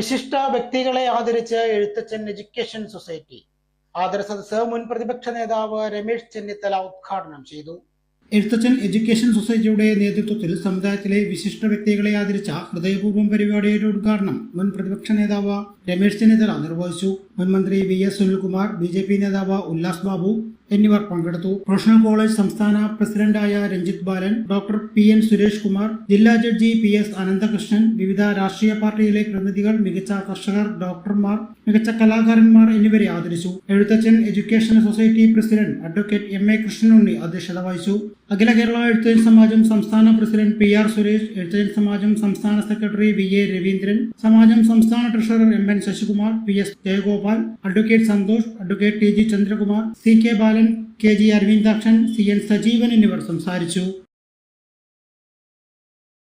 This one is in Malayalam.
വിശിഷ്ട വ്യക്തികളെ ആദരിച്ച് എഴുത്തച്ഛൻ എഡ്യൂക്കേഷൻ സൊസൈറ്റി. ആദര സദസ്സ് മുൻ പ്രതിപക്ഷ നേതാവ് രമേശ് ചെന്നിത്തല ഉദ്ഘാടനം ചെയ്തു. എഴുത്തച്ഛൻ എഡ്യൂക്കേഷൻ സൊസൈറ്റിയുടെ നേതൃത്വത്തിൽ സമുദായത്തിലെ വിശിഷ്ട വ്യക്തികളെ ആദരിച്ച ഹൃദയപൂർവം പരിപാടിയുടെ ഉദ്ഘാടനം മുൻ പ്രതിപക്ഷ നേതാവ് രമേശ് ചെന്നിത്തല നിർവഹിച്ചു. മുൻ മന്ത്രി V S Sunilkumar B J P നേതാവ് ഉല്ലാസ് ബാബു എന്നിവർ പങ്കെടുത്തു. പ്രൊഫഷണൽ കോളേജ് സംസ്ഥാന പ്രസിഡന്റായ Ranjith Balan doctor P N Suresh Kumar ജില്ലാ ജഡ്ജി പി എസ് അനന്തകൃഷ്ണൻ വിവിധ രാഷ്ട്രീയ പാർട്ടിയിലെ പ്രതിനിധികൾ മികച്ച കർഷകർ ഡോക്ടർമാർ മികച്ച കലാകാരന്മാർ എന്നിവരെ ആദരിച്ചു. Ezhuthachan education society president advocate M A Krishnanunni അധ്യക്ഷത വഹിച്ചു. അഖില കേരള എഴുത്തച്ഛൻ സമാജം സംസ്ഥാന president P R Suresh Ezhuthachan Samajam സംസ്ഥാന secretary V A Raveendran Samajam സംസ്ഥാന treasurer M N Sasikumar P S Jayagopal advocate Santhosh advocate T G Chandrakumar C K Balan K G Aravindakshan C N Sajeevan എന്നിവർ സംസാരിച്ചു.